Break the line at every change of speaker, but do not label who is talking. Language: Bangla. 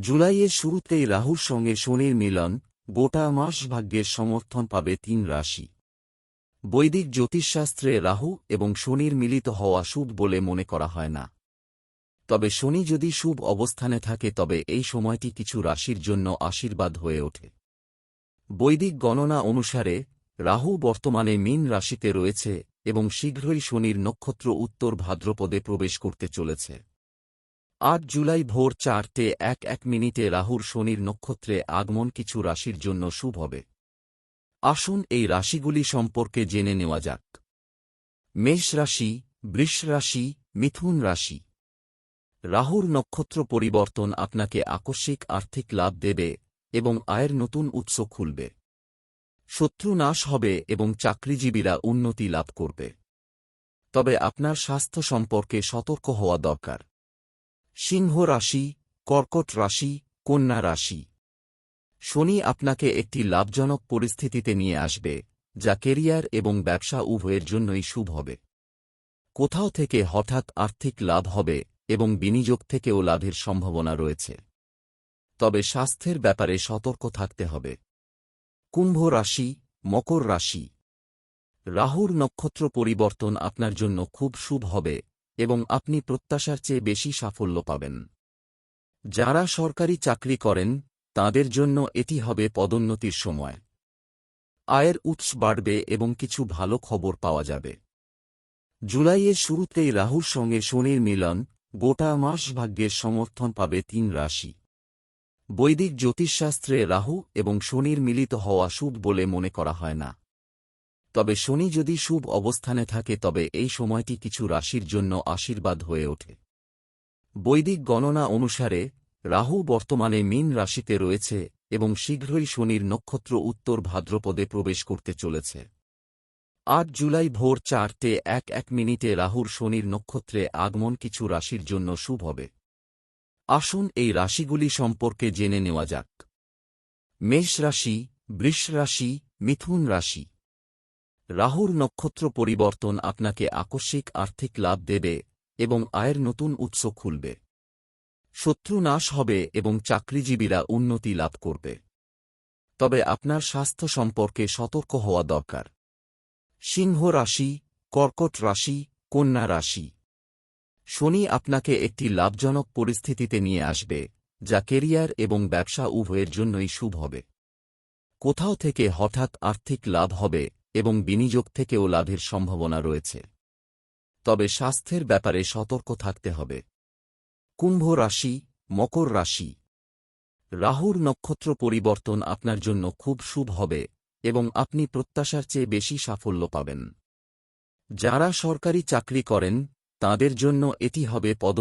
জুলাইয়ের শুরুতেই রাহুর সঙ্গে শনির মিলন, গোটা মাস ভাগ্যের সমর্থন পাবে তিন রাশি। বৈদিক জ্যোতিষশাস্ত্রে রাহু এবং শনির মিলিত হওয়া শুভ বলে মনে করা হয় না। তবে শনি যদি শুভ অবস্থানে থাকে, তবে এই সময়টি কিছু রাশির জন্য আশীর্বাদ হয়ে ওঠে। বৈদিক গণনা অনুসারে, রাহু বর্তমানে মীন রাশিতে রয়েছে এবং শীঘ্রই শনির নক্ষত্র উত্তর ভাদ্রপদে প্রবেশ করতে চলেছে। আট জুলাই ভোর চারটে এক এক মিনিটে রাহুর শনির নক্ষত্রে আগমন কিছু রাশির জন্য শুভ হবে। আসুন এই রাশিগুলি সম্পর্কে জেনে নেওয়া যাক। মেষ রাশি, বৃষ রাশি, মিথুন রাশি। রাহুর নক্ষত্র পরিবর্তন আপনাকে আকস্মিক আর্থিক লাভ দেবে এবং আয়ের নতুন উৎস খুলবে। শত্রু নাশ হবে এবং চাকরিজীবীরা উন্নতি লাভ করবে। তবে আপনার স্বাস্থ্য সম্পর্কে সতর্ক হওয়া দরকার। সিংহ রাশি, কর্কট রাশি, কন্যা রাশি। শনি আপনাকে একটি লাভজনক পরিস্থিতিতে নিয়ে আসবে, যা কেরিয়ার এবং ব্যবসা উভয়ের জন্যই শুভ হবে। কোথাও থেকে হঠাৎ আর্থিক লাভ হবে এবং বিনিয়োগ থেকেও লাভের সম্ভাবনা রয়েছে। তবে স্বাস্থ্যের ব্যাপারে সতর্ক থাকতে হবে। কুম্ভ রাশি, মকর রাশি। রাহুর নক্ষত্র পরিবর্তন আপনার জন্য খুব শুভ হবে এবং আপনি প্রত্যাশার চেয়ে বেশি সাফল্য পাবেন। যারা সরকারি চাকরি করেন, তাদের জন্য এটি হবে পদোন্নতির সময়। আয়ের উৎস বাড়বে এবং কিছু ভালো খবর পাওয়া যাবে। জুলাইয়ের শুরুতেই রাহুর সঙ্গে শনির মিলন গোটা মাস ভাগ্যের সমর্থন পাবে তিন রাশি। বৈদিক জ্যোতিষশাস্ত্রে রাহু এবং শনির মিলিত হওয়া শুভ বলে মনে করা হয় না। তবে শনি যদি শুভ অবস্থানে থাকে তবে এই সময়টি কিছু রাশির জন্য আশীর্বাদ হয়ে ওঠে। বৈদিক গণনা অনুসারে, রাহু বর্তমানে মীন রাশিতে রয়েছে এবং শীঘ্রই শনির নক্ষত্র উত্তর ভাদ্রপদে প্রবেশ করতে চলেছে। আট জুলাই ভোর চারটে এক এক মিনিটে রাহুর শনির নক্ষত্রে আগমন কিছু রাশির জন্য শুভ হবে। আসুন এই রাশিগুলি সম্পর্কে জেনে নেওয়া যাক। মেষ রাশি, বৃষ রাশি, মিথুন রাশি। রাহুর নক্ষত্র পরিবর্তন আপনাকে আকস্মিক আর্থিক লাভ দেবে এবং আয়ের নতুন উৎস খুলবে। শত্রু নাশ হবে এবং চাকরিজীবীরা উন্নতি লাভ করবে। তবে আপনার স্বাস্থ্য সম্পর্কে সতর্ক হওয়া দরকার। সিংহ রাশি, কর্কট রাশি, কন্যা রাশি। শনি আপনাকে একটি লাভজনক পরিস্থিতিতে নিয়ে আসবে, যা কেরিয়ার এবং ব্যবসা উভয়ের জন্যই শুভ হবে। কোথাও থেকে হঠাৎ আর্থিক লাভ হবে এবং বিনিয়োগ থেকেও লাভের সম্ভাবনা রয়েছে। তবে স্বাস্থ্যের ব্যাপারে সতর্ক থাকতে হবে। কুম্ভ রাশি, মকর রাশি। রাহুর নক্ষত্র পরিবর্তন আপনার জন্য খুব শুভ হবে এবং আপনি প্রত্যাশার চেয়ে বেশি সাফল্য পাবেন। যারা সরকারি চাকরি করেন, তাদের জন্য এটি হবে পদোন্নতি।